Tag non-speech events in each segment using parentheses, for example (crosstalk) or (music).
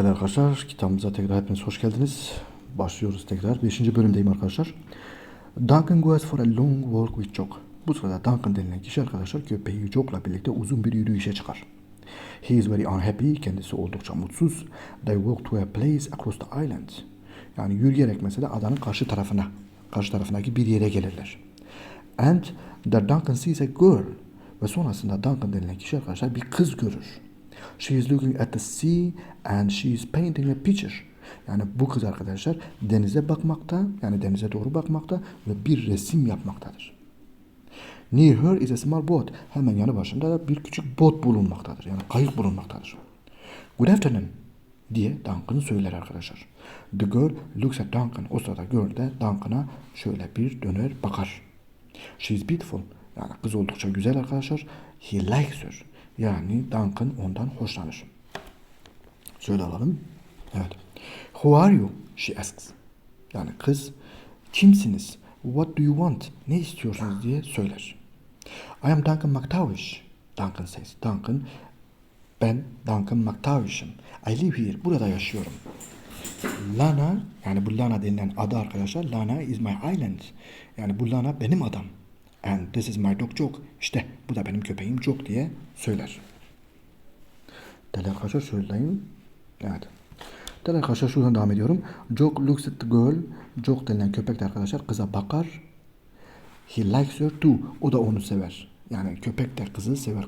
Değerli arkadaşlar kitabımıza tekrar hepiniz hoş geldiniz. Başlıyoruz tekrar. Beşinci bölümdeyim arkadaşlar. Duncan goes for a long walk with Jock. Bu sırada Duncan denilen kişi arkadaşlar köpeği Jock'la birlikte uzun bir yürüyüşe çıkar. He is very unhappy. Kendisi oldukça mutsuz. They walk to a place across the island. Yani yürüyerek mesela adanın karşı tarafına, karşı tarafındaki bir yere gelirler. And the Duncan sees a girl. Ve sonrasında Duncan denilen kişi arkadaşlar bir kız görür. She is looking at the sea and she is painting a picture. Yani bu kız arkadaşlar denize bakmakta, yani denize doğru bakmakta ve bir resim yapmaktadır. Near her is a small boat. Hemen yanı başında da bir küçük bot bulunmaktadır. Yani kayık bulunmaktadır. Good afternoon diye Duncan söyler arkadaşlar. The girl looks at Duncan. O sırada girl de Duncan'a şöyle bir döner bakar. She is beautiful. Yani kız oldukça güzel arkadaşlar. He likes her. Yani Duncan ondan hoşlanır. Şöyle alalım. Evet. Who are you? She asks. Yani kız kimsiniz? What do you want? Ne istiyorsunuz diye söyler. I am Duncan McTavish. Duncan says. Duncan ben Duncan McTavish'im. I live here. Burada yaşıyorum. Lana yani bu Lana denilen ada arkadaşlar. Lana is my island. Yani bu Lana benim adam. And this is my dog Jock. İşte bu da benim köpeğim Jock diye söyler. Değerli arkadaşlar söyleyeyim. Evet. Arkadaşlar şuradan devam ediyorum. Jock looks at the girl. Jock denilen köpek de arkadaşlar kıza bakar. He likes her too. O da onu sever. Yani köpek de kızı sever.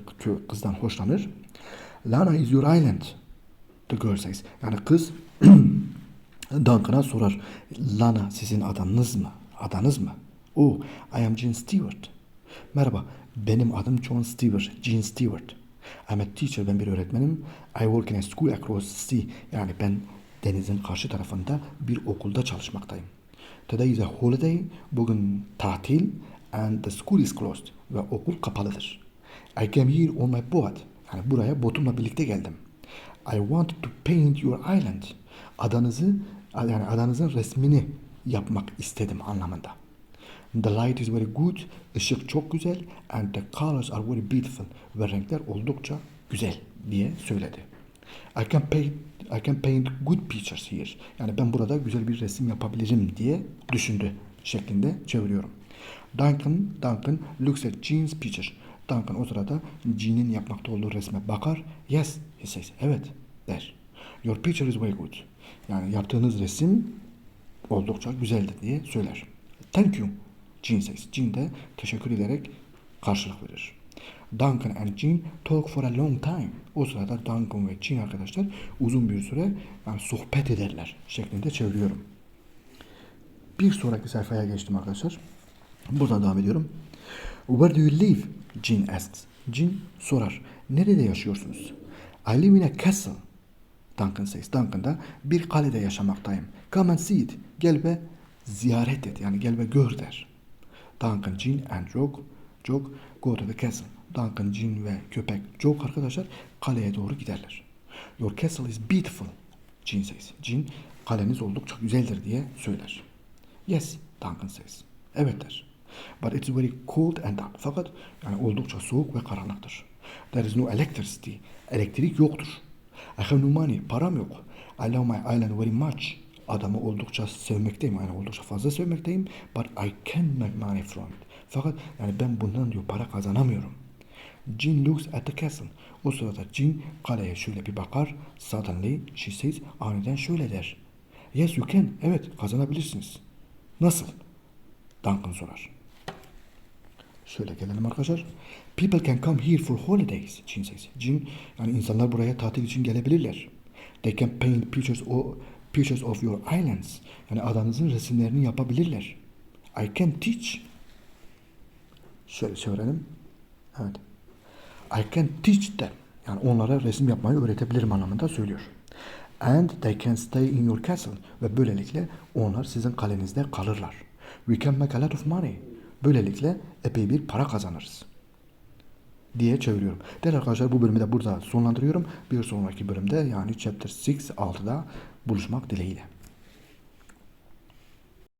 Kızdan hoşlanır. Lana is your island. The girl says. Yani kız (clears throat) Duncan'a sorar. Lana sizin adanız mı? Adanız mı? Oh, I am Gene Stewart. Merhaba, benim adım John Stewart, Gene Stewart. I'm a teacher, ben bir öğretmenim. I work in a school across the sea. Yani ben denizin karşı tarafında bir okulda çalışmaktayım. Today is a holiday, bugün tatil and the school is closed ve okul kapalıdır. I came here on my boat. Yani buraya botumla birlikte geldim. I want to paint your island. Adanızı yani adanızın resmini yapmak istedim anlamında. The light is very good. Işık çok güzel. And the colors are very beautiful. Ve renkler oldukça güzel diye söyledi. I can paint I can paint good pictures here. Yani ben burada güzel bir resim yapabilirim diye düşündü şeklinde çeviriyorum. Duncan, Duncan looks at Jean's picture. Duncan o sırada Jean'in yapmakta olduğu resme bakar. Yes, he says. Evet, der. Your picture is very good. Yani yaptığınız resim oldukça güzeldi diye söyler. Thank you, Jean says. Jean de teşekkür ederek karşılık verir. Duncan and Jean talk for a long time. O sırada Duncan ve Jean arkadaşlar uzun bir süre yani sohbet ederler şeklinde çeviriyorum. Bir sonraki sayfaya geçtim arkadaşlar. Buradan devam ediyorum. Where do you live? Jean asks. Jean sorar. Nerede yaşıyorsunuz? I live in a castle. Duncan says. Duncan da bir kalede yaşamaktayım. Come and see it. Gel ve ziyaret et. Yani gel ve gör der. Duncan, Jean and Jock, Jock go to the castle. Duncan, Jean ve köpek Jock arkadaşlar kaleye doğru giderler. Your castle is beautiful. Jean says. Jean kaleniz oldukça güzeldir diye söyler. Yes, Duncan says. Evet der. But it's very cold and dark. Fakat yani oldukça soğuk ve karanlıktır. There is no electricity. Elektrik yoktur. I have no money. Param yok. I love my island very much. Adamı oldukça sevmekteyim. Yani oldukça fazla sevmekteyim. But I can make money from it. Fakat yani ben bundan diyor para kazanamıyorum. Jean looks at the castle. O sırada Jean kaleye şöyle bir bakar. Suddenly she says aniden şöyle der. Yes you can. Evet kazanabilirsiniz. Nasıl? Duncan sorar. Şöyle gelelim arkadaşlar. People can come here for holidays. Jean says. Jean yani insanlar buraya tatil için gelebilirler. They can paint pictures o pictures of your islands. Yani adanızın resimlerini yapabilirler. I can teach. Şöyle çevirelim. Evet. I can teach them. Yani onlara resim yapmayı öğretebilirim anlamında söylüyor. And they can stay in your castle. Ve böylelikle onlar sizin kalenizde kalırlar. We can make a lot of money. Böylelikle epey bir para kazanırız. Diye çeviriyorum. Değerli arkadaşlar bu bölümü de burada sonlandırıyorum. Bir sonraki bölümde yani chapter 6 6'da buluşmak dileğiyle.